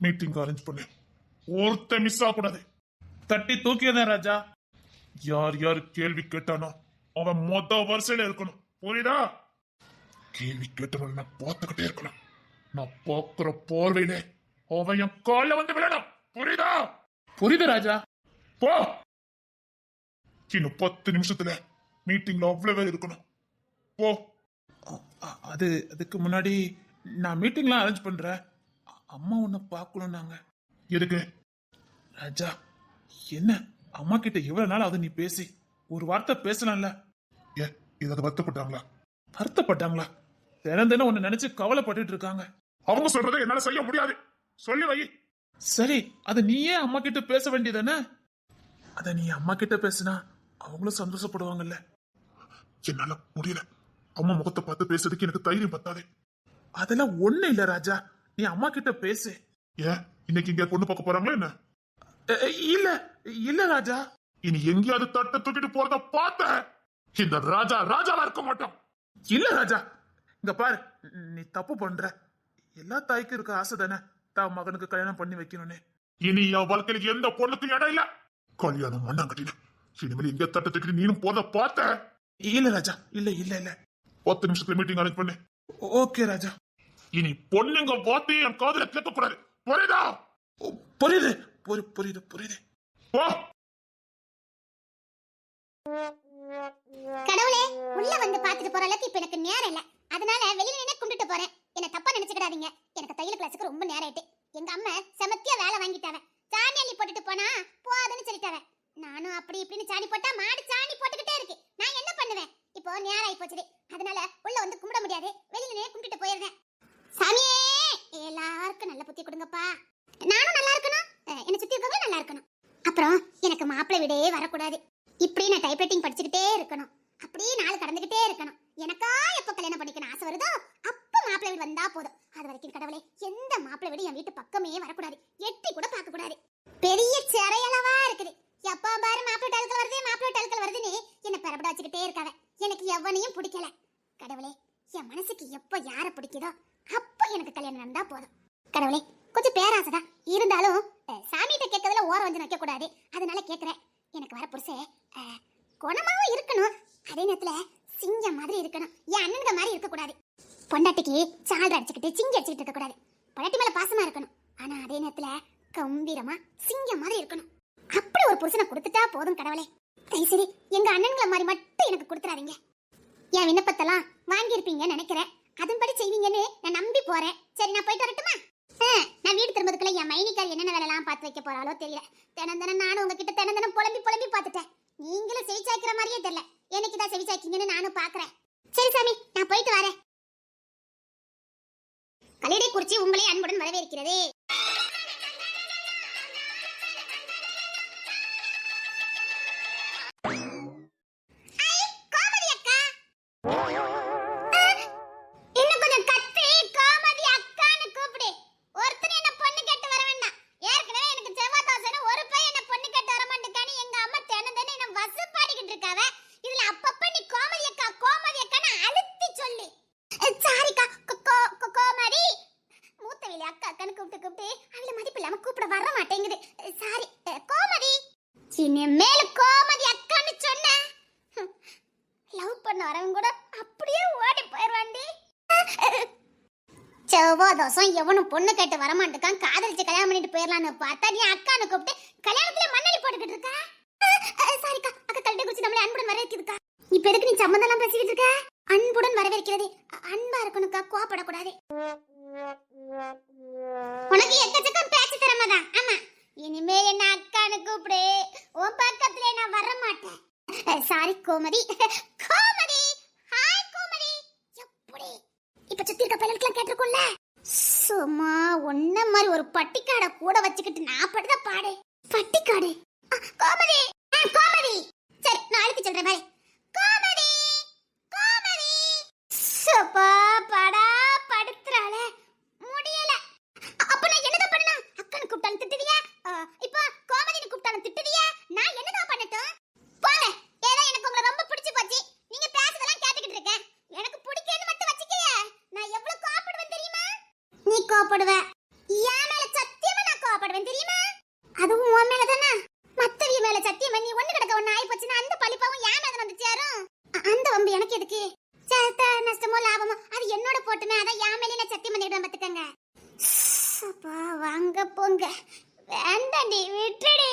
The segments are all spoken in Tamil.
மீட்டிங் அரேஞ்ச் பண்ணு. ஒருத்த மிஸ் ஆகக்கூடாது. தட்டி தூக்கியதான் ராஜா. யார் யார் கேள்வி கேட்டானோ அவன் மொத்த வரிசையில இருக்கணும். புரியுதா? கேள்வி கேட்டவன் நான் பார்த்துக்கிட்டே இருக்கணும். நான் பார்க்கிற போர்வையில அவன் என் கால்ல வந்து விழணும். புரியுதா? புரியுது ராஜா. போ. இன்னும் பத்து நிமிஷத்துல மீட்டிங்ல அவ்வளவு பேர் இருக்கணும். போ. அது அதுக்கு முன்னாடி நான் மீட்டிங்லாம் அரேஞ்ச் பண்றேன். அம்மா உன்னை பார்க்கணும் நாங்க. எதுக்கு? ராஜா என்ன? அம்மா கிட்ட எவ்வளவு நாள் ஆகுது நீ பேசி? ஒரு வார்த்தை பேசலாம்ல. ஏ இதை வருத்தப்பட்டாங்களா? வருத்தப்பட்டாங்களா? தினம் தினம் உன்னை நினைச்சு கவலைப்பட்டுட்டு இருக்காங்க. அவங்க சொல்றதை என்னால செய்ய முடியாது. சொல்லி வை. சரி அத நீயே அம்மா கிட்ட பேச வேண்டியதானே? அத நீ அம்மா கிட்ட பேசினா அவங்களும் சந்தோஷப்படுவாங்கல்ல. என்னால முடியல. அம்மா முகத்தை பார்த்து பேசுறதுக்கு எனக்கு தைரியம் பத்தாது. அதெல்லாம் ஒண்ணு இல்ல ராஜா. நீ அம்மா கிட்ட பேசு. ஏன்? இன்னைக்கு இங்க பொண்ணு பார்க்க போறாங்களா என்ன? இல்ல இல்ல ராஜா. இனி எங்கேயாவது தட்டை தூக்கிட்டு போறத பார்த்த இந்த ராஜா ராஜாவா இருக்க மாட்டோம் இல்ல ராஜா. இங்க பாரு நீ தப்பு பண்ற. எல்லா தாய்க்கும் இருக்க ஆசை தானே? தான் மகனுக்கு கல்யாணம் பண்ணி வைக்கணும்னு. இனி என் வாழ்க்கையில எந்த பொண்ணுக்கும் இடம் இல்ல. கல்யாணம் மண்ணாங்கட்டின இனிமேல் எங்க தட்டை தூக்கிட்டு நீனும் போத பார்த்த இல்ல ராஜா இல்ல இல்ல இல்ல. பத்து நிமிஷத்துல மீட்டிங் அரேஞ்ச் பண்ணு. ஓகே ராஜா. இனி பொண்ணுங்க பார்த்து என் காதுல கேட்க கூடாது புரியுதா புரியுது. புரி புரியுது புரியுது. போ. கடவுளே உள்ள வந்து பாத்துட்டு போற அளவுக்கு இப்ப எனக்கு நேரம் இல்ல. அதனால வெளியில நின்று கும்பிட்டு போறேன். என்ன தப்பா நினைச்சுக்கிடாதீங்க. எனக்கு தையல் கிளாஸுக்கு ரொம்ப நேரம் ஆயிட்டு. எங்க அம்மா செமத்தியா வேலை வாங்கிட்டாவ சாணி அள்ளி போட்டுட்டு போனா போதுன்னு சொல்லிட்டாவ நானும் அப்படி இப்படின்னு சாணி போட்டா மாடு சாணி போட்டுக்கிட்டே இருக்கு. நான் என்ன பண்ணுவேன்? இப்போ நேரம் ஆயி போச்சுது அதனால உள்ள வந்து கும்பிட முடியாது. வெளியில கும்பிட்டு போயிருந்தேன் சாமியே! எல்லாருக்கும் நல்ல புத்தி கொடுங்கப்பா. நானும் நல்லா இருக்கணும். என்னை சுத்தி இருக்கவங்க நல்லா இருக்கணும். அப்புறம் எனக்கு மாப்பிள்ளை விடவே வரக்கூடாது. இப்படி நான் டைப்ரைட்டிங் படிச்சுக்கிட்டே இருக்கணும் அப்படியே நாள் கடந்துகிட்டே இருக்கணும் எனக்கா எப்ப கல்யாணம் பண்ணிக்கணும் ஆசை வருதோ அப்ப மாப்பிள்ளை வீடு வந்தா போதும் அது வரைக்கும் கடவுளே எந்த மாப்பிள்ளை வீடு என் வீட்டு பக்கமே வரக்கூடாது எட்டி கூட பார்க்க கூடாது பெரிய சிறையளவா இருக்குது எப்ப பாரு மாப்பிள்ளை டால்கள் வருது மாப்பிள்ளை டால்கள் வருதுன்னு என்ன பரப்பட வச்சுக்கிட்டே இருக்காவ எனக்கு எவனையும் பிடிக்கல கடவுளே என் மனசுக்கு எப்ப யார பிடிக்குதோ அப்ப எனக்கு கல்யாணம் நடந்தா போதும் கடவுளே கொஞ்சம் பேராசைதான் இருந்தாலும் அஹ், சாமிகிட்ட கேட்கறதுல ஓரம் வந்து நிக்க கூடாது அதனால கேக்குறேன் எனக்கு வர புருஷே அஹ், குணமாவும் இருக்கணும். அதே நேரத்துல சிங்கம் மாதிரி இருக்கணும். என் அண்ணனுங்க மாதிரி இருக்கக்கூடாது. பொண்டாட்டிக்கு சால்ற அடிச்சுக்கிட்டு சிங்கி அடிச்சுக்கிட்டு இருக்கக்கூடாது. பொண்டாட்டி மேல பாசமா இருக்கணும். ஆனா அதே நேரத்துல கம்பீரமா சிங்கம் மாதிரி இருக்கணும். அப்படி ஒரு புருஷனை கொடுத்துட்டா போதும் கடவுளே. சரி சரி எங்க அண்ணன்களை மாதிரி மட்டும் எனக்கு கொடுத்துறாதீங்க. என் விண்ணப்பத்தெல்லாம் வாங்கியிருப்பீங்கன்னு நினைக்கிறேன். அதன்படி செய்வீங்கன்னு நான் நம்பி போறேன். சரி நான் போயிட்டு வரட்டுமா? நான் வீடு திரும்பதுக்குள்ள என் மைனிக்கார் என்னென்ன வேலைலாம் பார்த்து வைக்க போறாளோ தெரியல. தினம் தினம் நானும் உங்ககிட்ட தினம் தினம் புலம்பி புலம்பி பார்த்துட்டேன். நீங்களும் செவிச்சாய்க்கிற மாதிரியே தெரியல. எனக்கு தான் செவிச்சாய்க்கிங்கன்னு நானும் பாக்குறேன். சரி சாமி நான் போயிட்டு வரேன். கலிடை குறிச்சி உங்களை அன்புடன் வரவேற்கிறது. செவ்வாய் எவனும் பொண்ணு கேட்டு வரமாட்டுக்கான். காதலிச்சு கல்யாணம் பண்ணிட்டு போயிடலான்னு பார்த்தா நீ அக்கானு கூப்பிட்டு கல்யாணத்துல மண்ணடி போட்டுக்கிட்டு இருக்கா? சாரிக்கா அக்கா. கல்யாணம் குச்சி நம்மளை அன்புடன் வரவேற்கிறதுக்கா இப்ப எதுக்கு நீ சம்மந்தம் பேசிக்கிட்டு இருக்க? அன்புடன் வரவேற்கிறது. அன்பா இருக்கணும்க்கா கோவப்படக்கூடாது. உனக்கு எக்கச்சக்கம் பேச்சு திறமைதான் ஆமா. இனிமேல் என்ன அக்கானு கூப்பிடு. உன் பக்கத்துல நான் வர மாட்டேன் சாரி கோமதி. கோமதி. ஹாய் கோமதி. எப்படி இப்ப சுத்தி இருக்க பையனுக்குலாம் கேட்டிருக்கோம்ல. சும்மா ஒன்ன மாதிரி ஒரு பட்டிக்காடை கூட வச்சுக்கிட்டு நான் படுத பாடு பட்டிக்காடு? கோமதி! ஆ, கோமதி! சரி நாளைக்கு சொல்ற மாதிரி கோவப்படுவ ஏன் மேல சத்தியமா நான் கோவப்படுவேன் தெரியுமா? அதுவும் உன் மேல தானே? மத்தவிய மேல சத்தியம் பண்ணி ஒண்ணு கிடக்க ஒண்ணு ஆயி போச்சுன்னா அந்த பழிப்பாவும் ஏன் மேல வந்து சேரும் அந்த வம்பு எனக்கு எதுக்கு? சேத்த நஷ்டமோ லாபமோ அது என்னோட போட்டுமே அதை என் மேலே நான் சத்தியம் பண்ணிடுவேன் பாத்துக்கங்க. வாங்க போங்க. வேண்டாண்டி விட்டுடி.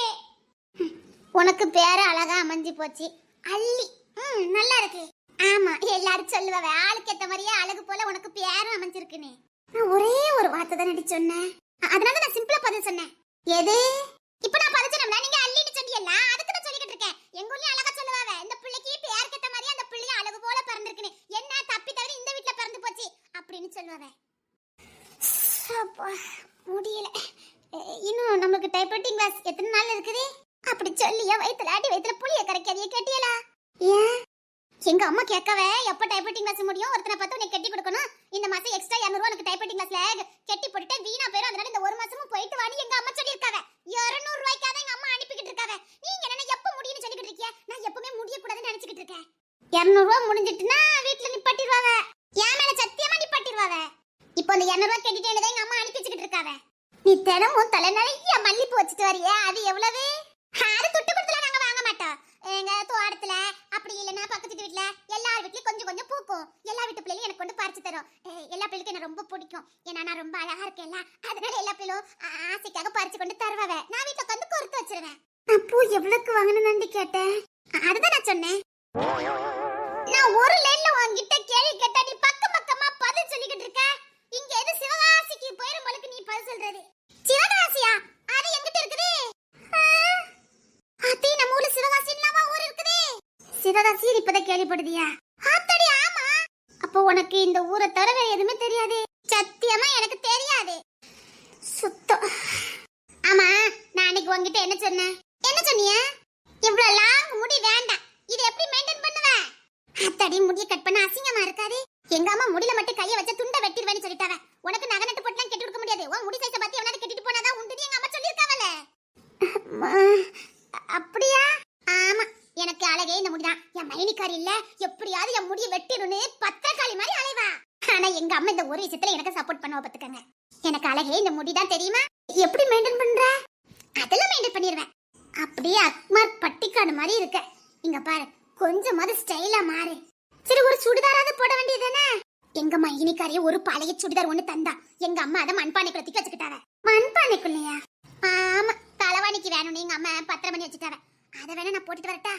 உனக்கு பேர அழகா அமைஞ்சு போச்சு. அள்ளி. ம் நல்லா இருக்கு. ஆமா எல்லாரும் சொல்லுவ ஆளுக்கு ஏத்த மாதிரியே அழகு போல உனக்கு பேரும் அமைஞ்சிருக்குன்னு. நான் ஒரே ஒரு வார்த்தை தான் நடி சொன்னேன். அதனால நான் சிம்பிளா பதில் சொன்னேன். எது? இப்ப நான் பதில் சொன்னேன் நீங்க அள்ளின்னு சொன்னீங்கல்ல அதுக்கு நான் சொல்லிக்கிட்டு இருக்கேன். எங்க ஊர்லயும் அழகா சொல்லுவாங்க இந்த பிள்ளைக்கு பேருக்கு ஏத்த மாதிரி அந்த பிள்ளைய அழகு போல பிறந்திருக்குன்னு. என்ன தப்பி தவிர இந்த வீட்ல பிறந்து போச்சு? அப்படின்னு சொல்லுவாங்க. அப்பா, முடியல. இன்னும் நமக்கு டைப்ரைட்டிங் கிளாஸ் எத்தனை நாள் இருக்குது? அப்படி சொல்லியா வயித்துல ஆட்டி வயித்துல புளிய கரைக்காதிய கேட்டியலா? ஏன்? எங்க அம்மா கேட்கவே எப்ப டைப்ரைட்டிங் கிளாஸ் முடியும்? ஒருத்தனை பார்த்து உனக்கு கட்டி கொடுக்கணும். இந்த மாசம் எக்ஸ்ட்ரா 200 ரூபா உனக்கு டைப்ரைட்டிங் கிளாஸ்ல கட்டி போட்டுட்டு வீணா போயிடும் அதனால இந்த ஒரு மாசமும் போயிட்டு வாடி எங்க அம்மா சொல்லியிருக்காங்க. 200 ரூபாய்க்காக எங்க அம்மா அனுப்பிக்கிட்டு இருக்காங்க. நீங்க என்ன எப்ப முடியும்னு சொல்லிக்கிட்டு இருக்கீங்க? நான் எப்பவுமே முடியக்கூடாதுன்னு நினைச்சுக்கிட்டு இருக்கேன். 200 ரூபா முடிஞ்சிட்டுனா வீட்ல நிப்பாட்டிடுவாங்க என் மேல சத்தியமா நிப்பாட்டிடுவாங்க இப்போ அந்த 200 ரூபா எங்க அம்மா அனுப்பி வச்சுக்கிட்டு இருக்காங்க. நீ தினமும் தலை நிறைய மல்லிப்பூ வச்சுட்டு வரியா. அது எவ்வளவு? அது துட்டு கொடுத்துல எங்க தோட்டத்துல அப்படி இல்லைன்னா பக்கத்து வீட்ல எல்லார் வீட்லயும் கொஞ்சம் கொஞ்சம் பூக்கும். எல்லா வீட்டு பிள்ளைகளும் எனக்கு கொண்டு பறிச்சு தரும். எல்லா பிள்ளைகளுக்கும் என்ன ரொம்ப பிடிக்கும். ஏன்னா நான் ரொம்ப அழகா இருக்கேன்ல. அதனால எல்லா பிள்ளைகளும் ஆ- ஆசைக்காக பறிச்சு கொண்டு தருவாவ நான் வீட்ல உட்காந்து கொறுத்து வச்சிருவேன். நான் பூ எவ்வளவுக்கு வாங்கணும்னு கேட்டேன் அதுதான் நான் சொன்னேன். நான் ஒரு லைன்ல உன்கிட்ட கேள்வி கேட்டா நீ பக்கம் பக்கமா பதில் சொல்லிக்கிட்டு இருக்க. இங்க எது சிவகாசிக்கு போயிரும்பளுக்கு நீ பதில் சொல்றது. சிவகாசியா? அது எங்கிட்ட இருக்குது. ஆ, அத்தி நம்ம ஊர்ல சிவகாசி இல்லாம ஊர் இருக்குதே. சிவகாசி இப்பதான் கேள்விப்படுதியா? ஆத்தடி ஆமா. அப்போ உனக்கு இந்த ஊரை தவிர எதுவுமே தெரியாது. சத்தியமா எனக்கு தெரியாது. சுத்தம். ஆமா நான் அன்னைக்கு உங்ககிட்ட என்ன சொன்னேன்? என்ன சொன்னியா? இவ்வளவு லாங் முடி வேண்டாம். இது எப்படி மெயின்டைன் பண்ணுவேன் அத்தடி முடிய கட் பண்ண அசிங்கமா இருக்காது. எங்க அம்மா முடியல மட்டும் கைய வச்ச துண்டை வெட்டிடுவேன்னு சொல்லிட்டாவ உனக்கு நகை நட்டு போட்டுலாம் கட்டி கொடுக்க முடியாது உன் முடி சைஸை பார்த்து எவனாவது கட்டிட்டு போனாதான் உண்டு எங்க அம்மா சொல்லியிருக்காவல அப்படியா ஆமா எனக்கு அழகே இந்த முடிதான் என் மைனிக்காரி இல்ல எப்படியாவது என் முடிய வெட்டிடுன்னு பத்திரக்காளி மாதிரி அலைவா ஆனா எங்க அம்மா இந்த ஒரு விஷயத்துல ஞாபகத்துக்கங்க எனக்கு அழகே இந்த முடிதான் தெரியுமா எப்படி மெயின்டைன் பண்ற அதெல்லாம் மெயின்டைன் பண்ணிடுவேன் அப்படியே அக்மார் பட்டிக்காடு மாதிரி இருக்க இங்க பாரு கொஞ்சமாவது ஸ்டைலா மாறு சரி ஒரு சுடிதாராவது போட வேண்டியதுதானே எங்க மைனிக்காரிய ஒரு பழைய சுடிதார் ஒண்ணு தந்தா எங்க அம்மா அதை மண்பானைக்குள்ள தூக்கி வச்சுக்கிட்டாவ மண்பானைக்குள்ளயா ஆமா தலைவாணிக்கு வேணும்னு எங்க அம்மா பத்திரம் பண்ணி வச்சுட்டாவ அதை வேணா நான் போட்டுட்டு வரட்டா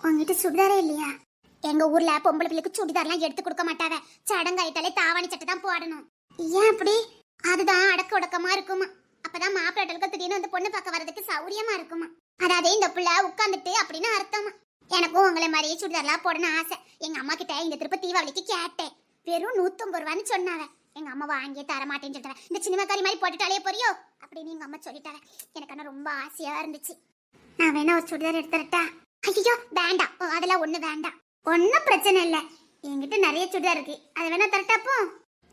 உங்ககிட்ட சுடிதாரே இல்லையா எங்க ஊர்ல பொம்பளை பிள்ளைக்கு சுடிதார்லாம் எடுத்து கொடுக்க மாட்டாவ சடங்காயிட்டாலே தாவாணி சட்டை தான் போடணும் ஏன் அப்படி அதுதான் அடக்க ஒடக்கமா இருக்குமா அப்பதான் மாப்பிள்ளை திடீர்னு வந்து பொண்ணு பார்க்க வர்றதுக்கு சௌரியமா இருக்குமா அதாவது இந்த பிள்ளை உட்கார்ந்துட்டு அப்படின்னு அர்த்தமா எனக்கும் உங்களை மாதிரியே சுடிதார்லாம் போடணும் ஆசை. எங்க அம்மா கிட்ட இந்த திருப்ப தீபாவளிக்கு கேட்டேன். வெறும் நூத்தம்பது ரூபான்னு சொன்னாவ எங்க அம்மா வாங்கியே தர மாட்டேன்னு சொல்லிட்டாங்க. இந்த சினிமாக்காரி மாதிரி போட்டுட்டாலே போறியோ? அப்படின்னு எங்க அம்மா சொல்லிட்டாங்க. எனக்கு ஆனா ரொம்ப ஆசையா இருந்துச்சு. நான் வேணா ஒரு சுடிதார் எடுத்துறட்டா ஐயோ வேண்டாம். அதெல்லாம் ஒண்ணு வேண்டாம். ஒன்னும் பிரச்சனை இல்ல. என்கிட்ட நிறைய சுடிதார் இருக்கு. அதை வேணா தரட்டாப்போ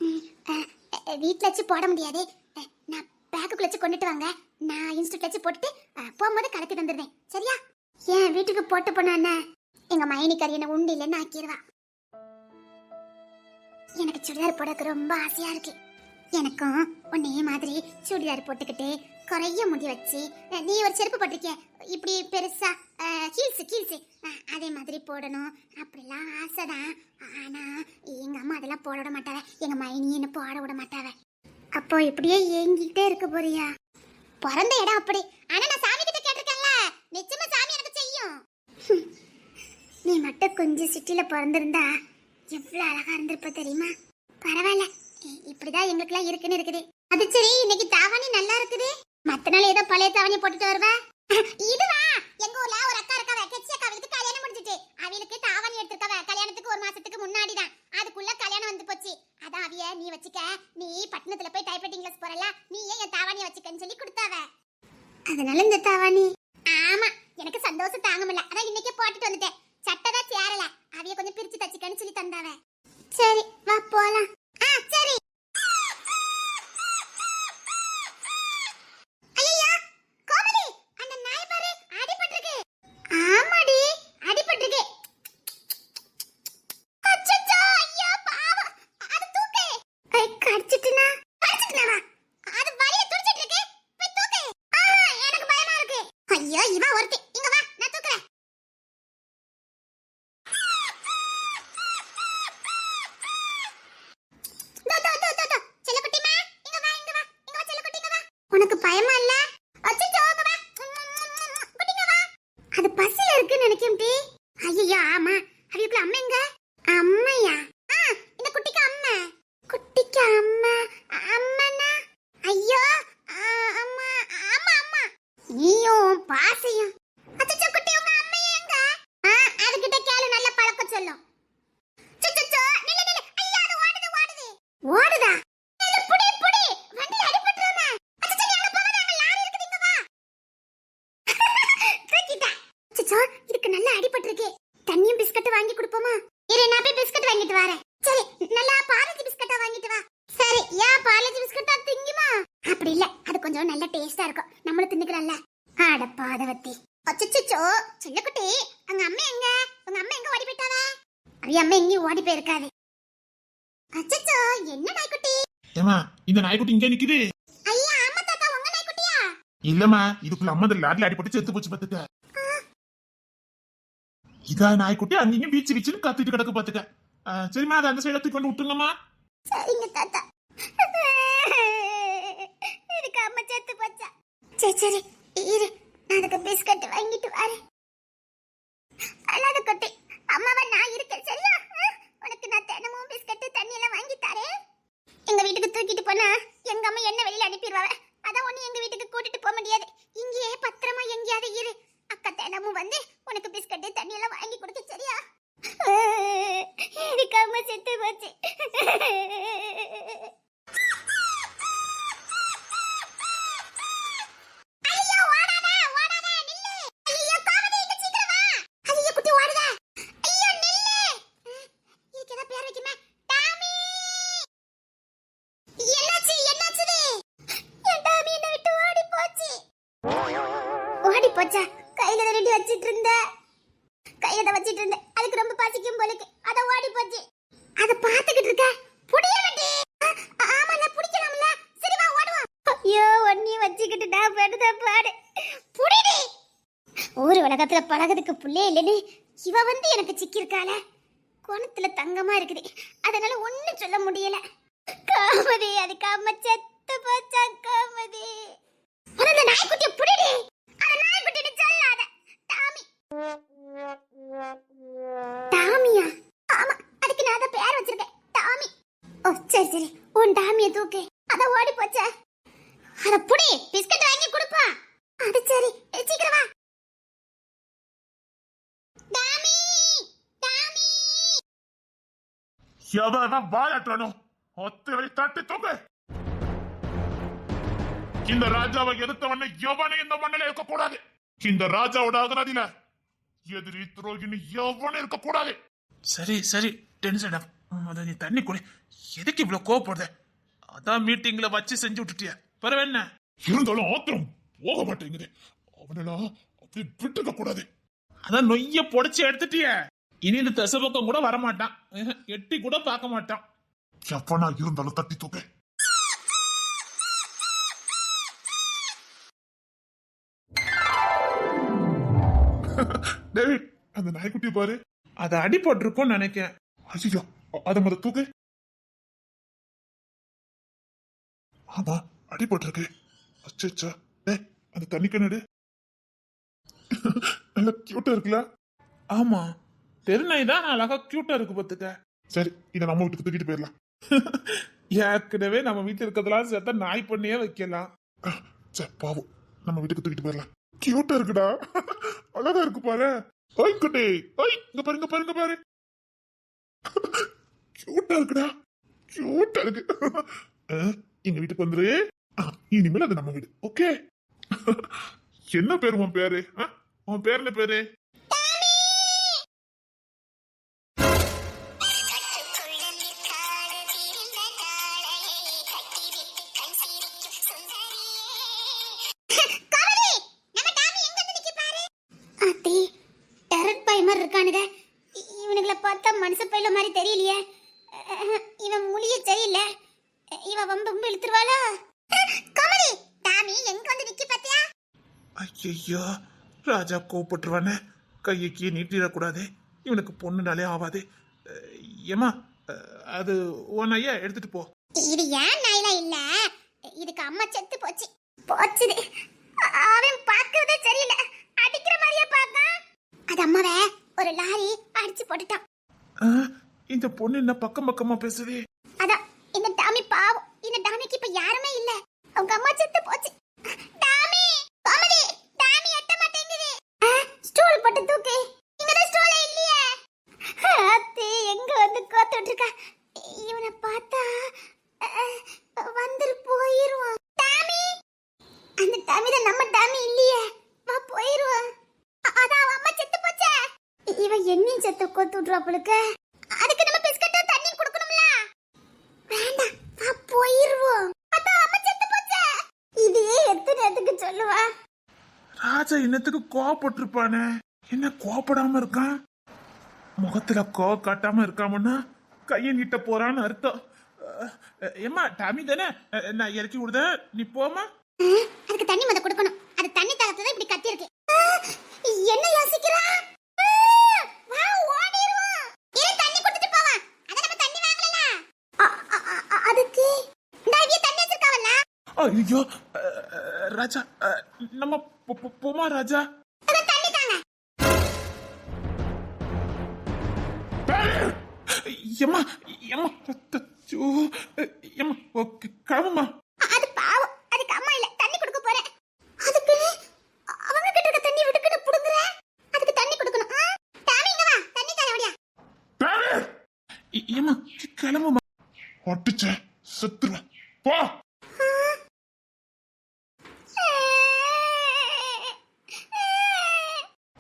ம், வச்சு போட முடியாது. நான் பேக்குக்குள்ள வச்சு கொண்டுட்டு வாங்க. நான் இன்ஸ்டியூட்ல வச்சு போட்டுட்டு போகும்போது கலக்கி தந்துடுவேன். சரியா? ஏன் வீட்டுக்கு போட்டு போனா எங்க மைனிக்காரி என்ன உண்டு இல்லைன்னு ஆக்கிடுவா எனக்கு சுடிதார் போடக்கு ரொம்ப ஆசையா இருக்கு. எனக்கும் உன்னே மாதிரி சுடிதார் போட்டுக்கிட்டு குறைய முடி வச்சு நீ ஒரு செருப்பு போட்டிருக்கிய? இப்படி பெருசா ஹீல்ஸ் ஹீல்ஸ் அதே மாதிரி போடணும். அப்படிலாம் ஆசைதான். ஆனா எங்க அம்மா அதெல்லாம் போட விட மாட்டாவே. எங்க மைனி என்ன போட விட மாட்டாவே. அப்போ இப்படியே ஏங்கிட்டே இருக்க போறியா? பிறந்த இடம் அப்படி. ஆனா நான் சாமி கிட்ட கேட்டிருக்கேன்ல. நிச்சயமா சாமி எனக்கு செய்யும். நீ மட்டும் கொஞ்சம் சிட்டியில் பிறந்திருந்தா எவ்வளோ அழகா இருந்திருப்ப தெரியுமா? பரவாயில்ல. இப்படிதான் எங்களுக்குலாம் இருக்குன்னு இருக்குது. அது சரி இன்னைக்கு தாவணி நல்லா இருக்குது. மத்த நாள் ஏதோ பழைய தாவணி போட்டுட்டு வருவ. இதுவா? எங்க ஊர்ல ஒரு அக்கா இருக்கா கெச்சி அக்கா. அவளுக்கு கல்யாணம் முடிஞ்சிட்டு அவளுக்கு தாவணி எடுத்துருக்கவ. கல்யாணத்துக்கு ஒரு மாசத்துக்கு முன்னாடி தான் அதுக்குள்ள கல்யாணம் வந்து போச்சு. அதான் அவிய நீ வச்சுக்க. நீ பட்டணத்துல போய் டைப்ரைட்டிங் கிளாஸ் போறல நீ ஏன் என் தாவணியை வச்சுக்கன்னு சொல்லி கொடுத்தாவ. அதனால இந்த தாவணி. ஆமா எனக்கு சந்தோஷம் தாங்க முடியல. அதான் இன்னைக்கே போட்டுட்டு வந்துட்டேன். சட்டை தான் சேரல. அவைய கொஞ்சம் பிரிச்சு தச்சுக்கன்னு சொல்லி தந்தாவே. சரி வா போலாம். ஆ சரி ஐயையோ, கோமதி, அந்த நாய் பாரு, அடிபட்டிருக்கு. ஆமாடி, அடிபட்டிருக்கு. அச்சச்சோ, ஐயோ, பாவம். அது தூக்கு. ஐ, கடிச்சிட்டுனா? கடிச்சிட்டுனாவா? அது வலிய துடிச்சிட்டு இருக்கு. போய் தூக்கு. ஆ, எனக்கு பயமா இருக்கு. ஐயோ, இவ ஒருத்தி. இங்க வா, நான் தூக்குறேன். தோ, தோ, தோ, தோ, தோ. செல்லக்குட்டிம்மா, இங்க வா, இங்க வா, இங்க வா, செல்லக்குட்டி, இங்க வா. உனக்கு பயமா இல்ல அச்சச்சோ, இங்க வா. குட்டிங்க வா. அது பசில வாங்கி கொடுப்போமா இரு நான் போய் பிஸ்கட் வாங்கிட்டு வரேன் சரி நல்லா பாலாஜி பிஸ்கட்டா வாங்கிட்டு வா சரி ஏன் பாலாஜி பிஸ்கட்டா திங்குமா அப்படி இல்ல அது கொஞ்சம் நல்ல டேஸ்டா இருக்கும் நம்மளும் தின்னுக்கிறல்ல அட பாதவத்தி அச்சச்சோ செல்லக்குட்டி அங்க அம்மா எங்க உங்க அம்மா எங்க ஓடி போயிட்டாவ அவி அம்மா எங்கேயும் ஓடி போயிருக்காது அச்சச்சோ என்ன நாய்க்குட்டி ஏமா இந்த நாய்க்குட்டி இங்கே நிக்குது. இல்லம்மா இதுக்குள்ள அம்மா இந்த லாட்ல அடிபட்டு செத்து போச்சு பாத்துக்க இதா நாய்க்குட்டி அங்கேயும் பீச்சு பீச்சுன்னு கத்திட்டு கிடக்கு பாத்துக்க சரிம்மா அதை அந்த சைடத்துக்கு கொண்டு விட்டுருங்கம்மா. சரிங்க தாத்தா. இதுக்கு அம்மா செத்து போச்சா? சரி சரி இரு. நான் அதுக்கு பிஸ்கட் வாங்கிட்டு வரேன். அழாத குட்டி அம்மாவை நான் இருக்கேன் சரியா? உனக்கு நான் தினமும் பிஸ்கட் தண்ணி எல்லாம் வாங்கி தரேன். எங்க வீட்டுக்கு தூக்கிட்டு போனா எங்க அம்மா என்ன வெளியில அனுப்பிடுவாங்க அதான் ஒண்ணு எங்க வீட்டுக்கு கூட்டிட்டு போக முடியாது இங்கேயே பத்திரமா எங்கேயாவது இரு அக்கா தினமும் வந்து உனக்கு பிஸ்கட் தண்ணி எல்லாம் வாங்கி கொடுக்க சரியா இதுக்கு அம்மா செத்து போச்சு ஐயோ ஓடாத ஓடாத நில்லு ஐயோ காமெடி இங்க சீக்கிரம் வா ஐயோ குட்டி ஓடுதா ஐயோ நில்லு இதுக்கு ஏதாவது பேர் வைக்குமே டாமி என்னாச்சு என்னாச்சு என் டாமி என்னை விட்டு ஓடி போச்சு ஓடி போச்சா கையில தான் ரெடி வச்சிட்டு இருந்த கையில தான் வச்சிட்டு இருந்தேன் அதுக்கு ரொம்ப பசிக்கும் போலுக்கு அத ஓடி போச்சு அத பாத்துக்கிட்டு இருக்க புடிய வேண்டி ஆமால புடிக்கலாம்ல சரி வா ஓடுவா ஐயோ ஒன்னி வச்சுக்கிட்டு நான் படுத பாடு புடிடி ஊர் எனக்கு புள்ளே இல்லைன்னு இவ வந்து எனக்கு சிக்கியிருக்காள. கோணத்துல தங்கமா இருக்குது. அதனால ஒன்றும் சொல்ல முடியல. காமதி அது காம செத்து போச்சா காமதி? அந்த நாய்க்குட்டி புடிடி. அந்த நாய்க்குட்டின்னு சொல்லாத? டாமி. டாமியா? ஆமா அதுக்கு நான் அதை பேர் வச்சிருக்கேன். டாமி. ஓ சரி சரி. உன் டாமியை தூக்கு. அத ஓடி போச்சே அத புடி பிஸ்கட் வாங்கி கொடுப்பா. அது சரி. ஏ, சீக்கிரம் வா. டாமி! டாமி! எவன் வாயாட்டணும் ஒத்து வழி தட்டி தூக்கு இந்த ராஜாவை எதிர்த்தவன எவனை இந்த மண்ணில இருக்க கூடாது இந்த ராஜாவோட அகராதியில எதிரி துரோகின்னு எவனும் இருக்க கூடாது சரி சரி டென்ஷன் அத நீ தண்ணி குடி. எதுக்கு இவ்வளவு கோவப்படுத அதான் மீட்டிங்ல வச்சு செஞ்சு விட்டுட்டிய. பரவ என்ன? இருந்தாலும் ஆத்திரம் போக மாட்டேங்குது. அவனெல்லாம் அப்படி விட்டுக்க கூடாது அதான் நொய்ய பொடிச்சு எடுத்துட்டிய. இனி இந்த தசபக்கம் கூட வரமாட்டான். எட்டி கூட பார்க்க மாட்டான். எவனா இருந்தாலும் தட்டி தூக்கு டேவிட் அந்த நாய்க்குட்டி பாரு. அது அடிபட்டிருக்கும்னு நினைக்கிறேன். ஐயோ அத முத தூக்கு. ஆமா அடிபட்டிருக்கு அச்சா டேய் அந்த தண்ணி கண்ணடு நல்லா கியூட்டா இருக்குல்ல? ஆமா. தெருநாய் தான் அழகா கியூட்டா இருக்கு பாத்துக்க சரி இதை நம்ம வீட்டுக்கு தூக்கிட்டு போயிடலாம். ஏற்கனவே நம்ம வீட்டுல இருக்கிறதெல்லாம் சேர்த்தா நாய் பண்ணியே வைக்கலாம். சே பாவம். நம்ம வீட்டுக்கு தூக்கிட்டு போயிடலாம். கியூட்டா இருக்குடா. அழகா இருக்கு பாரு. ஓய் குட்டி. ஓய் இங்க பாருங்க பாருங்க பாரு கியூட்டா இருக்குடா. கியூட்டா இருக்கு. எங்க வீட்டுக்கு வந்துரு. இனிமேல் அது நம்ம வீடு. ஓகே. என்ன பேரு உன் பேரு? அஹ்? உன் பேர் என்ன பேரு ராஜா கோவப்பட்டுருவானே? கையைக்கு நீட்டிடக்கூடாது. இவனுக்கு பொண்ணுனாலே ஆவாது. அஹ், அது உன் ஐயா எடுத்துட்டு போ. இது ஏன் நாயில இல்ல? இதுக்கு அம்மா செத்து போச்சு. போச்சுது. அவன் பார்க்கறதே சரியில்லை. அடிக்கிற மாதிரியே பார்த்தான் அது அம்மாவை ஒரு லாரி அடிச்சு போட்டுட்டான். இந்த பொண்ணு என்ன பக்கம் பக்கமா பேசுதே? அதான் இந்த டாமி பாவம். இந்த டாமிக்கு இப்ப யாருமே இல்ல. அவங்க அம்மா செத்து போச்சு டாமி கோமதி டாமி எட்ட மாட்டேங்குது ஸ்டூல் போட்டு தூக்கு இங்க தான் ஸ்டூல் இல்லையே அத்தி எங்க இருக்கா இவனை பார்த்தா வந்துரு போயிருவான். டாமி! அந்த டாமி தான் நம்ம டாமி இல்லையே. வா போயிருவான் அதான் அவன் அம்மா செத்து போச்சே. இவன் என்னையும் செத்து கோத்து விட்டுருவா அதுக்கு நம்ம பிஸ்கட்டும் தண்ணி கொடுக்கணும்ல. வேண்டாம் வா போயிருவோம். அதான் அம்மா செத்து போச்சே. இதையே எத்தனை எதுக்கு சொல்லுவா? ராஜா என்னத்துக்கு கோவப்பட்டிருப்பானே? என்ன கோவப்படாம இருக்கான்? முகத்துல கோவ காட்டாம இருக்காமன்னா கையை நீட்ட போறான்னு அர்த்தம். ஏம்மா டாமி தானே? நான் இறக்கி விடுதேன். நீ போமா அதுக்கு தண்ணி முத கொடுக்கணும். அது தண்ணி தாகத்துல இப்படி கத்தி இருக்கு என்ன யோசிக்கிறா? ஐயோ ராஜா நம்ம போமா ராஜா? எம்மா எம்மா அச்சோ, ஏம்மா ஓகே கிளம்புமா அது பாவம் அதுக்கு அம்மா இல்ல தண்ணி கொடுக்க போறேன் அதுக்கு அவங்க கிட்ட இருக்க தண்ணி விட்டுக்கிட்டு புடுங்குற அதுக்கு தண்ணி கொடுக்கணும் ஆ? டாமி இங்க வா தண்ணி தர ஓடியா பேரு ஏம்மா கிளம்புமா ஒட்டுச்ச செத்துருவேன் போ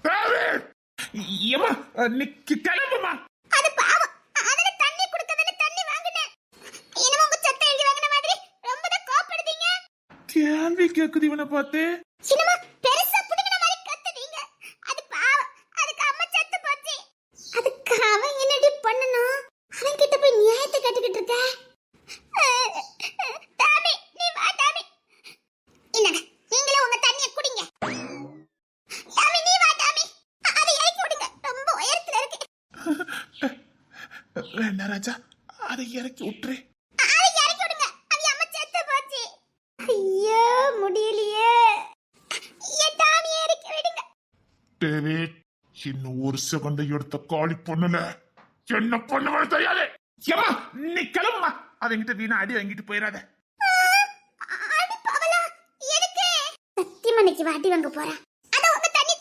பேரு ஏம்மா நீ கி- கிளம்புமா அது பாவம் அதுல தண்ணி கொடுக்கறதுல தண்ணி வாங்குனேன் என்னமோ உங்க சத்த எழுதி வாங்கின மாதிரி ரொம்ப தான் கோப்படுதீங்க கேள்வி கேக்குது இவனை பார்த்து. சினிமா பெருசா புடுங்கின மாதிரி கத்துதீங்க அது பாவம் அதுக்கு அம்மா செத்து போச்சு அதுக்கு அவன் என்னடி பண்ணணும் அவன் கிட்ட போய் நியாயத்தை கட்டிக்கிட்டு இருக்க டாமி நீ வா டாமி இந்தாங்க நீங்களே உங்க தண்ணியை குடிங்க டாமி நீ வா டாமி அ- அதை இறக்கி விடுங்க ரொம்ப உயரத்துல இருக்கு வேண்டாம் ராஜா அதை இறக்கி விட்டுரு அதை இறக்கி விடுங்க அது அம்மா செத்து போச்சு ஐயோ முடியலையே என் டாமி இறக்கி விடுங்க டேவிட் செகண்ட் எடுத்த காலி பண்ணல என்ன பண்ணுவேன் தெரியாது ஏமா நீ கிளம்புமா. அவங்கிட்ட வீணா அடி வாங்கிட்டு போயிடாத. அடி பவளா எதுக்கு? சத்தியமா இன்னைக்கு வாட்டி வாங்க போறேன். அத உங்க தண்ணி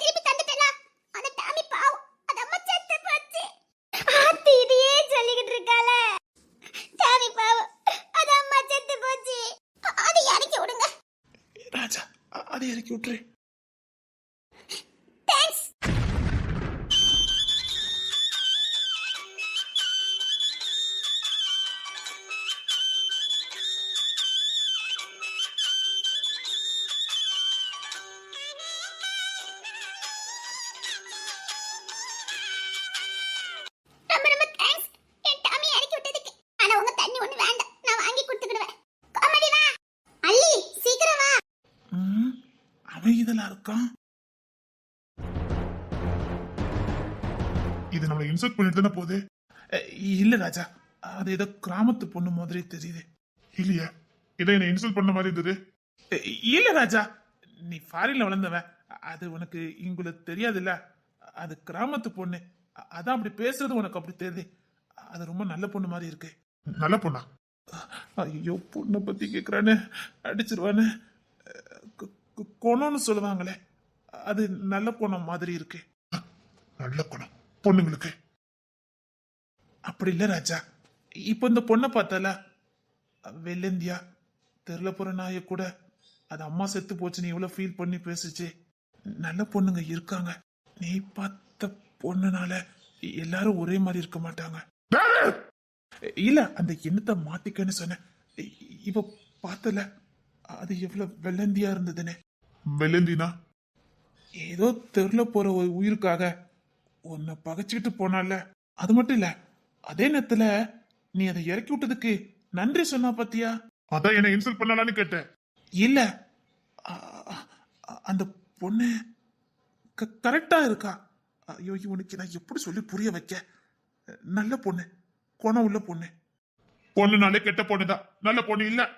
பண்ணிட்டு தானே போகுது இல்ல ராஜா. அது ஏதோ கிராமத்து பொண்ணு மாதிரி தெரியுது. இல்லையா. இதை என்ன இன்சல்ட் பண்ண மாதிரி இருந்தது. இல்ல ராஜா. நீ ஃபாரின்ல வளர்ந்தவன். அது உனக்கு இங்குள்ள தெரியாதுல்ல? அது கிராமத்து பொண்ணு. அதான் அப்படி பேசுறது உனக்கு அப்படி தெரியுது. அது ரொம்ப நல்ல பொண்ணு மாதிரி இருக்கு. நல்ல பொண்ணா? ஐயோ பொண்ணை பத்தி கேக்குறானே. அடிச்சிருவானே. குணம்னு சொல்லுவாங்களே. அது நல்ல குணம் மாதிரி இருக்கு. நல்ல குணம் பொண்ணுங்களுக்கு. அப்படி இல்ல ராஜா. இப்போ இந்த பொண்ணை பார்த்தல வெள்ளந்தியா தெருல போற நாய கூட அது அம்மா செத்து போச்சுன்னு எவ்வளவு ஃபீல் பண்ணி பேசுச்சு. நல்ல பொண்ணுங்க இருக்காங்க. நீ பார்த்த பொண்ணுனால எல்லாரும் ஒரே மாதிரி இருக்க மாட்டாங்க. இல்ல அந்த எண்ணத்தை மாத்திக்கன்னு சொன்னேன். இ- இவ பார்த்தல அது எவ்வளவு வெள்ளந்தியா இருந்ததுன்னு. வெள்ளந்தினா? ஏதோ தெருல போற ஒரு உயிருக்காக உன்னை பகைச்சிக்கிட்டு போனால. அது மட்டும் இல்ல அதே நேரத்துல நீ அதை இறக்கி விட்டதுக்கு நன்றி சொன்னா பாத்தியா? அதான் என்ன இன்சல்ட் பண்ணலான்னு கேட்டேன். இல்ல. அ- அ- அந்த பொண்ணு கரெக்டா இருக்கா? ஐயோ இவனுக்கு நான் எப்படி சொல்லி புரிய வைக்க? நல்ல பொண்ணு. குணம் உள்ள பொண்ணு. பொண்ணுனாலே கெட்ட பொண்ணுதான் நல்ல பொண்ணு இல்ல.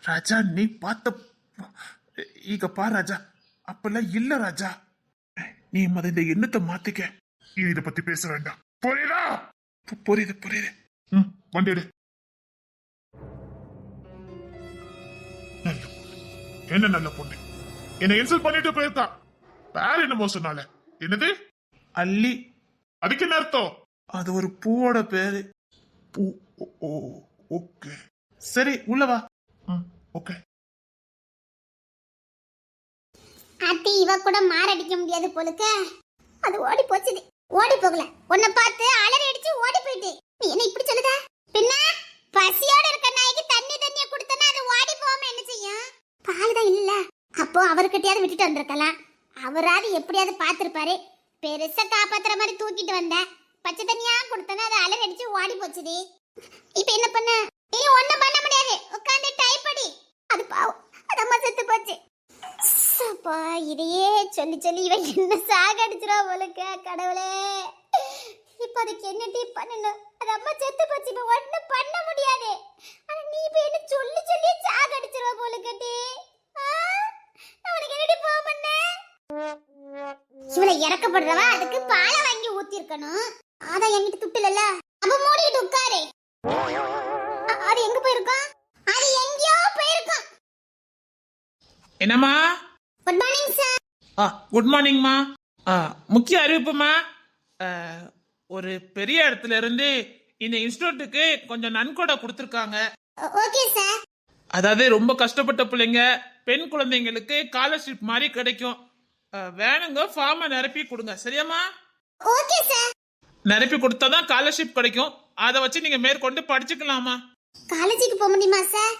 ராஜா நீ பார்த்த ಈಗ பா ராஜா. அப்பெல்லாம் இல்ல ராஜா. நீ மத இந்த எண்ணத்தை மாத்திக்க. நீ இத பத்தி பேச வேண்டாம். புரியுதா? புரியுது புரியுது. ம் வண்டி எடு. நல்ல பொண்ணு. என்ன நல்ல பொண்ணு? என்ன இன்சல்ட் பண்ணிட்டு போயிருக்கா. வேற என்னமோ சொன்னால. என்னது? அள்ளி அதுக்கு என்ன அர்த்தம்? அது ஒரு பூவோட பேரு. பூ ஓ- ஓ ஓகே. சரி உள்ள வா. ம் ஓகே. அத்தி இவ கூட மாரடிக்க முடியாது போலுக்க. அது ஓடி போச்சுது ஓடி போகல. உன்னை பார்த்து அலறி அடிச்சு ஓடி போயிட்டு. நீ என்ன இப்படி சொல்லுத? பின்ன பசியோட இருக்க நாய்க்கு தண்ணி தண்ணிய கொடுத்தனா அது ஓடி போகாம என்ன செய்யும்? பால் தான் இல்ல. அப்போ அவர்கிட்டயாவது விட்டுட்டு வந்திருக்கலாம். அவராவது எப்படியாவது பார்த்திருப்பாரு. பெருசா காப்பாத்துற மாதிரி தூக்கிட்டு வந்த. பச்சை தண்ணியா கொடுத்தனா அது அலறி அடிச்சு ஓடி போச்சுடி. இப்ப என்ன பண்ண? நீ ஒண்ணும் பண்ண முடியாது. உட்காந்து டைப் அடி. அது பாவம். அது செத்து போச்சு. அப்பா இதையே சொல்லி சொல்லி இவன் என்ன சாகடிச்சிரா போலுக்க கடவுளே. இப்ப அதுக்கு என்ன டீ பண்ணணும்? அது அம்மா செத்து போச்சு இப்ப ஒண்ணும் பண்ண முடியாது. ஆனா நீ இப்ப என்ன சொல்லி சொல்லி சாகடிச்சிருவா டீ. அவனுக்கு என்னடி போக பண்ண இவளை இறக்கப்படுறவா? அதுக்கு பாலை வாங்கி ஊத்தி இருக்கணும் அதான் என்கிட்ட துட்டுலல்ல அப்ப மூடிட்டு உட்காரு. அது எங்க போயிருக்கோம்? அது எங்கேயோ போயிருக்கோம். என்னம்மா? குட் மார்னிங் சார் ஆ குட் மார்னிங்மா ஆ முக்கிய அறிவிப்புமா? ஒரு பெரிய இடத்துல இருந்து இந்த இன்ஸ்டியூட்டுக்கு கொஞ்சம் நன்கொடை கொடுத்துருக்காங்க. ஓகே சார் அதாவது ரொம்ப கஷ்டப்பட்ட பிள்ளைங்க பெண் குழந்தைங்களுக்கு ஸ்காலர்ஷிப் மாதிரி கிடைக்கும். வேணுங்க ஃபார்மை நிரப்பி கொடுங்க. சரியாம்மா? ஓகே சார் நிரப்பி கொடுத்தா தான் ஸ்காலர்ஷிப் கிடைக்கும். அதை வச்சு நீங்க மேற்கொண்டு படிச்சுக்கலாமா காலேஜுக்கு போக முடியுமா சார்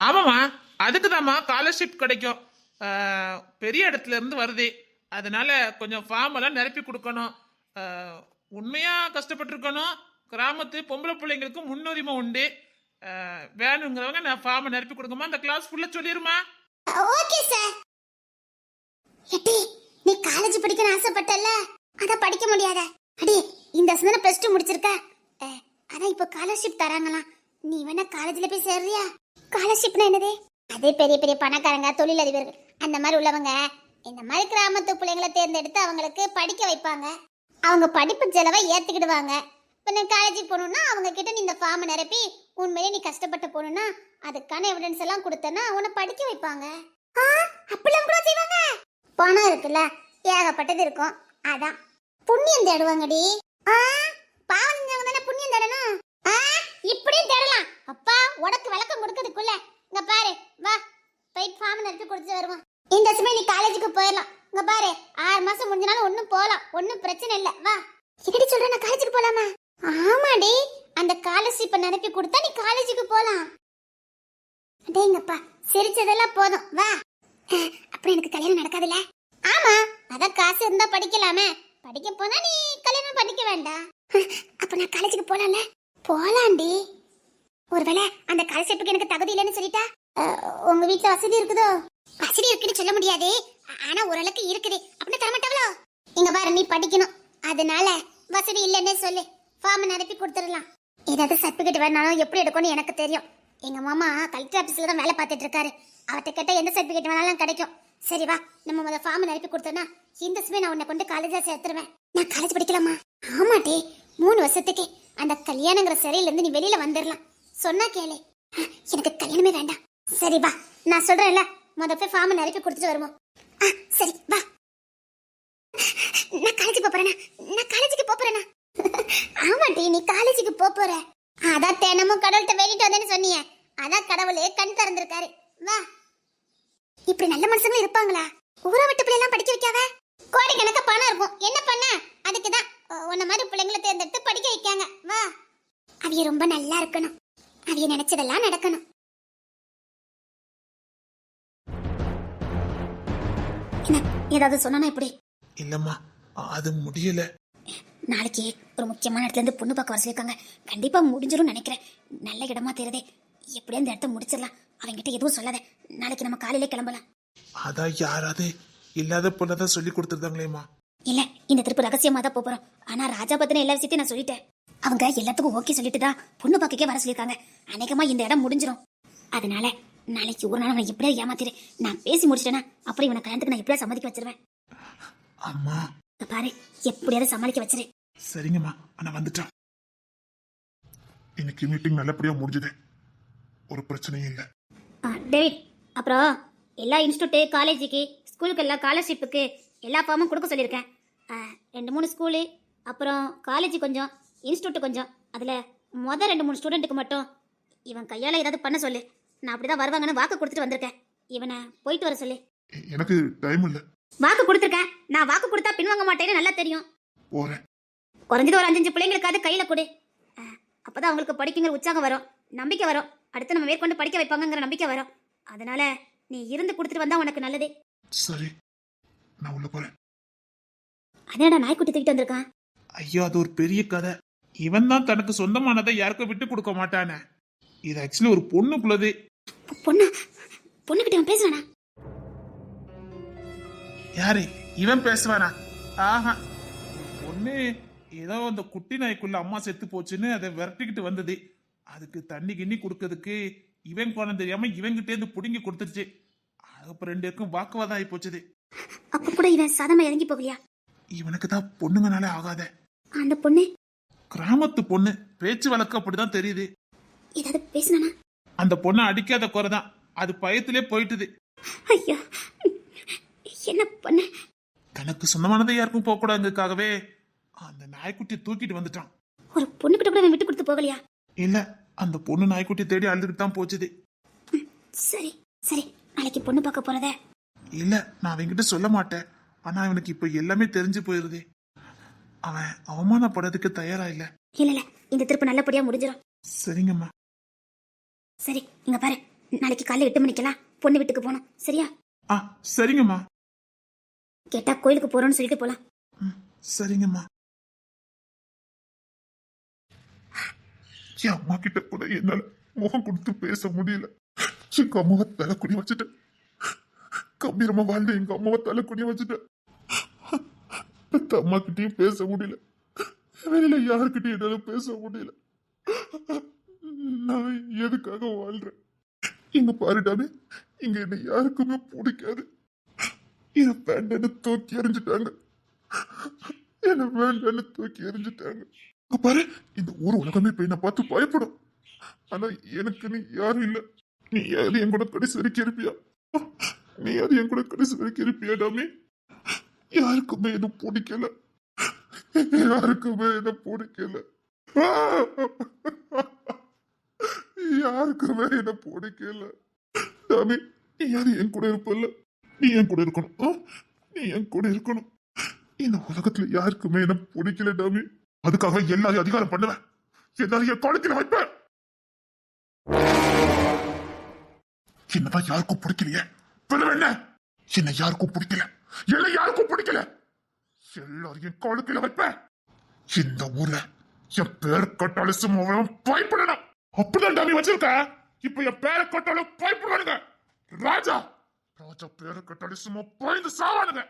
ஆமாம்மா. அதுக்கு தாம்மா ஸ்காலர்ஷிப் கிடைக்கும். பெரிய இடத்துல இருந்து வருது. அதனால கொஞ்சம் ஃபார்ம் எல்லாம் நிரப்பி கொடுக்கணும். உண்மையா கஷ்டப்பட்டிருக்கணும். கிராமத்து பொம்பளை பிள்ளைங்களுக்கு முன்னுரிமை உண்டு. வேணுங்கிறவங்க நான் ஃபார்மை நிரப்பி கொடுங்கம்மா. அந்த கிளாஸ் ஃபுல்லாக சொல்லிருமா? ஓகே சார் எட்டி நீ காலேஜ் படிக்கணும் ஆசைப்பட்டல அத படிக்க முடியாத. அடி இந்த வருஷம் பிளஸ் டூ முடிச்சிருக்க? அஹ், அதான் இப்போ ஸ்காலர்ஷிப் தராங்களாம். நீ வேணா காலேஜ்ல போய் சேர்றியா? ஸ்காலர்ஷிப்னா என்னது? அதே பெரிய பெரிய பணக்காரங்க தொழிலதிபர்கள். அந்த மாதிரி உள்ளவங்க இந்த மாதிரி கிராமத்து பிள்ளைங்களை தேர்ந்தெடுத்து அவங்களுக்கு படிக்க வைப்பாங்க. அவங்க படிப்பு செலவை ஏற்றுக்கிடுவாங்க இப்போ நீ காலேஜுக்கு போகணுன்னா அவங்க கிட்ட நீ இந்த ஃபார்மை நிரப்பி உண்மையிலே நீ கஷ்டப்பட்டு போகணுன்னா அதுக்கான எவிடன்ஸ் எல்லாம் கொடுத்தனா உன்னை படிக்க வைப்பாங்க. ஆ, அப்படிலாம் கூட செய்வாங்க. பணம் இருக்குல்ல ஏகப்பட்டது இருக்கும். அதான். புண்ணியம் தேடுவாங்கடி. ஆ, பாவம் செஞ்சவங்க தானே புண்ணியம் தேடணும். ஆ, இப்படியும் தேடலாம். அப்பா உனக்கு விளக்கம் கொடுக்கறதுக்குள்ள. இங்க பாரு வா போய் ஃபார்ம் நிரப்பி கொடுத்து வருவோம். இந்த வருஷமே நீ காலேஜுக்கு போயிடலாம். இங்க பாரு ஆறு மாசம் முடிஞ்சனாலும் ஒன்றும் போகலாம். ஒன்றும் பிரச்சனை இல்லை. வா. என்னடி சொல்ற நான் காலேஜுக்கு போலாமா? ஆமாடி. அந்த ஸ்காலர்ஷிப்பை நிரப்பி கொடுத்தா நீ காலேஜுக்கு போலாம் அடேங்கப்பா சிரிச்சதெல்லாம் போதும். வா. அப்புறம் எனக்கு கல்யாணம் நடக்காதுல்ல? ஆமா. அதான் காசு இருந்தா படிக்கலாமே. படிக்க போனா நீ கல்யாணம் பண்ணிக்க வேண்டாம் அப்ப நான் காலேஜுக்கு போலாம்ல? போலாண்டி ஒருவேளை அந்த காலர்ஷிப்புக்கு எனக்கு தகுதி இல்லைன்னு சொல்லிட்டா? உங்க வீட்ல வசதி இருக்குதோ? வசதி இருக்குன்னு சொல்ல முடியாது. ஆனா ஓரளவுக்கு இருக்குது. அப்படின்னு தரமாட்டாங்களோ? இங்க பாரு நீ படிக்கணும். அதனால வசதி இல்லைன்னே சொல்லு. ஃபார்ம் நிரப்பி கொடுத்துடலாம். ஏதாவது சர்டிபிகேட் வேணாலும் எப்படி எடுக்கணும்னு எனக்கு தெரியும். எங்க மாமா கலெக்டர் ஆபீஸ்ல தான் வேலை பார்த்துட்டு இருக்காரு. அவர்கிட்ட கேட்டா எந்த சர்டிபிகேட் வேணாலும் கிடைக்கும். சரி வா நம்ம முதல்ல ஃபார்ம் நிரப்பி கொடுத்தோன்னா இந்த சுமே நான் உன்னை கொண்டு காலேஜா சேர்த்துருவேன். நான் காலேஜ் படிக்கலாமா? ஆமாட்டி. மூணு வருஷத்துக்கு. அந்த கல்யாணங்கிற சிறையில இருந்து நீ வெளியில வந்துடலாம் சொன்னா கேளு. எனக்கு கல்யாணமே வேண்டாம். சரி வா நான் சொல்றேன்ல. முத போய் ஃபார்ம் நிரப்பி கொடுத்துட்டு வருவோம் ஆ, சரி வா. நான் காலேஜுக்கு போறேனா நான் காலேஜுக்கு போறேனா ஆமாட்டி நீ காலேஜுக்கு போப் போற அதான் தினமும் கடவுள்கிட்ட வேண்டிட்டு வந்தேன்னு சொன்னீங்க அதான் கடவுளே கண் திறந்திருக்காரு. வா. இப்படி நல்ல மனுஷங்களும் இருப்பாங்களா? ஊரை விட்டு பிள்ளை படிக்க வைக்காத? கோடி கணக்க பணம் இருக்கும். என்ன பண்ண? அதுக்கு தான் உன்ன மாதிரி பிள்ளைங்களை தேர்ந்தெடுத்து படிக்க வைக்காங்க. வா. அவிய ரொம்ப நல்லா இருக்கணும். அவிய நினைச்சதெல்லாம் நடக்கணும். ஏதாவது சொன்னா இப்படி இல்லைம்மா அது முடியல. நாளைக்கு ஒரு முக்கியமான இடத்துல இருந்து பொண்ணு பார்க்க வர சொல்லியிருக்காங்க. கண்டிப்பா முடிஞ்சிரும் நினைக்கிறேன். நல்ல இடமா தெரியுதே. எப்படியும் இந்த இடத்த முடிச்சிடலாம். அவங்கிட்ட எதுவும் சொல்லாத. நாளைக்கு நம்ம காலையிலே கிளம்பலாம். அதான் யாராவது இல்லாத பொண்ணதான் சொல்லி கொடுத்துருந்தாங்களேம்மா. இல்ல இந்த திருப்பு ரகசியமா தான் போறோம். ஆனா ராஜா பத்தின எல்லா விஷயத்தையும் நான் சொல்லிட்டேன். அவங்க எல்லாத்துக்கும் ஓகே சொல்லிட்டு தான் பொண்ணு பார்க்கவே வர சொல்லியிருக்காங்க. அநேகமா இந்த இடம் முடிஞ்சிரும். அதனால நாளைக்கு ஒரு நாள் நான் எப்படியா ஏமாத்திரு. நான் பேசி முடிச்சிட்டேன்னா அப்புறம் இவனை கல்யாணத்துக்கு நான் எப்படியா சம்மதிக்க வச்சிருவேன். அம்மா. பாரு எப்படியாவது சமாளிக்க வச்சிரு. சரிங்கம்மா நான் வந்துட்டான். இன்னைக்கு மீட்டிங் நல்லபடியா முடிஞ்சது. ஒரு பிரச்சனையும் இல்லை. டேவிட் அப்புறம் எல்லா இன்ஸ்டியூட்டு காலேஜுக்கு ஸ்கூலுக்கு எல்லாம் ஸ்காலர்ஷிப்புக்கு எல்லா ஃபார்மும் கொடுக்க சொல்லியிருக்கேன். ரெண்டு மூணு ஸ்கூலு அப்புறம் காலேஜ் கொஞ்சம் இன்ஸ்டியூட் கொஞ்சம். அதில் மொதல் ரெண்டு மூணு ஸ்டூடெண்ட்டுக்கு மட்டும் இவன் கையால் ஏதாவது பண்ண சொல்லு. நான் அப்படி தான் வருவாங்கன்னு வாக்கு கொடுத்துட்டு வந்திருக்கேன். இவனை போயிட்டு வர சொல்லு. எனக்கு டைம் இல்லை. வாக்கு கொடுத்துருக்கேன். நான் வாக்கு கொடுத்தா பின்வாங்க மாட்டேன்னு நல்லா தெரியும். போறேன். குறைஞ்சது ஒரு அஞ்சஞ்சு பிள்ளைங்களுக்காவது கையில கொடு. அஹ், அப்பதான் அவங்களுக்கு படிக்குங்கிற உற்சாகம் வரும். நம்பிக்கை வரும். அடுத்து நம்ம மேற்கொண்டு படிக்க வைப்பாங்கங்கிற நம்பிக்கை வரும். அதனால நீ இருந்து கொடுத்துட்டு வந்தா உனக்கு நல்லது. சரி. நான் உள்ள போறேன். அதேடா நாய்க்குட்டி தூக்கிட்டு வந்திருக்கான்? ஐயோ அது ஒரு பெரிய கதை. இவன் தான் தனக்கு சொந்தமானதை யாருக்கும் விட்டு கொடுக்க மாட்டானே. இது ஆக்சுவலி ஒரு பொண்ணுக்குள்ளது. பொண்ணு பொண்ணுகிட்ட அவன் பேசுறானா? யாரு? இவன் பேசுவானா? ஆஹா. பொண்ணு ஏதோ அந்த குட்டி நாய்க்குள்ள அம்மா செத்து போச்சுன்னு அதை விரட்டிக்கிட்டு வந்தது. அதுக்கு தண்ணி கிண்ணி கொடுக்கறதுக்கு இவன் குணம் தெரியாம இவன்கிட்ட இருந்து புடுங்கி கொடுத்துருச்சு. அதுக்கப்புறம் ரெண்டு பேருக்கும் வாக்குவாதம் ஆகி போச்சுது அப்ப கூட இவன் சாதமா இறங்கி போகலையா? இவனுக்கு தான் பொண்ணுங்கனாலே ஆகாத. அந்த பொண்ணு? கிராமத்து பொண்ணு. பேச்சு வழக்கு அப்படிதான் தெரியுது. ஏதாவது பேசுனானா? அந்த பொண்ணை அடிக்காத குறைதான் அது பயத்திலே போயிட்டுது. ஐயா என்ன பண்ண? தனக்கு சொந்தமானதை யாருக்கும் போகக்கூடாதுக்காகவே அந்த நாய்க்குட்டியை தூக்கிட்டு வந்துட்டான். ஒரு பொண்ணுகிட்ட கூட அவன் விட்டு கொடுத்து போகலையா? இல்ல அந்த பொண்ணு நாய்க்குட்டி தேடி அழுதுகிட்டு தான் போச்சுது. சரி சரி. நாளைக்கு பொண்ணு பார்க்க போறத? இல்ல நான் அவன்கிட்ட சொல்ல மாட்டேன். ஆனா அவனுக்கு இப்ப எல்லாமே தெரிஞ்சு போயிருது. அவன் அவமானப்படுறதுக்கு தயாரா இல்ல. இல்ல இல்ல. இந்த திருப்பு நல்லபடியா முடிஞ்சிடும் சரிங்கம்மா. சரி இங்க பாரு. நாளைக்கு காலைல எட்டு மணிக்கெல்லாம் பொண்ணு வீட்டுக்கு போகணும். சரியா? ஆ சரிங்கம்மா. கேட்டா கோயிலுக்கு போறோம்னு சொல்லிட்டு போலாம். சரிங்கம்மா. என் அம்மா கிட்ட கூட என்னால முகம் கொடுத்து பேச முடியல. எங்க அம்மாவை தலை குடி வச்சுட்டேன். கம்பீரமா வாழ்ந்த எங்க அம்மாவை தலை குடி வச்சுட்டேன். பெத்த அம்மா கிட்டயும் பேச முடியல. வெளியில யாருக்கிட்டையும் என்னால பேச முடியல. நான் எதுக்காக வாழ்றேன்? இங்க பாருடாமே இங்க என்ன யாருக்குமே பிடிக்காது. என்ன வேண்டான்னு தூக்கி எறிஞ்சிட்டாங்க. என்ன வேண்டான்னு தூக்கி எறிஞ்சிட்டாங்க. இங்க பாரு இந்த ஊர் உலகமே போய் நான் பார்த்து பயப்படும். ஆனா எனக்கு நீ யாரும் இல்ல. நீ யாரு? என் கூட கடைசி வரைக்கும் இருப்பியா? நீ யாரு? என் கூட கடைசி வரைக்கும் இருப்பியா டாமி? யாருக்குமே என்ன பிடிக்கல. யாருக்குமே என்ன பிடிக்கல. யாருக்குமே என்ன பிடிக்கல. சாமி நீ யாரு? என் கூட இருப்பல்ல. நீ என் கூட இருக்கணும். நீ என் கூட இருக்கணும். இந்த உலகத்துல யாருக்குமே என்ன பிடிக்கல டாமி. அதுக்காக எல்லாரையும் அதிகாரம் பண்ணுவேன். எல்லாரையும் என் காலத்தில் வைப்பேன். என்னதான் யாருக்கும் பிடிக்கலையே. பிறகு என்ன? என்ன யாருக்கும் பிடிக்கல. என்ன யாருக்கும் பிடிக்கல. எல்லாரையும் என் காலத்தில் வைப்பேன். இந்த ஊர்ல என் பேர் கட்டாலும் பயப்படணும் அப்படிதான் டாமி வச்சிருக்க? இப்ப என் பேரை கொட்டாலும் பயப்படுவானுங்க ராஜா ராஜா பேரை கட்டாலும் சும்மா பயந்து சாவானுங்க.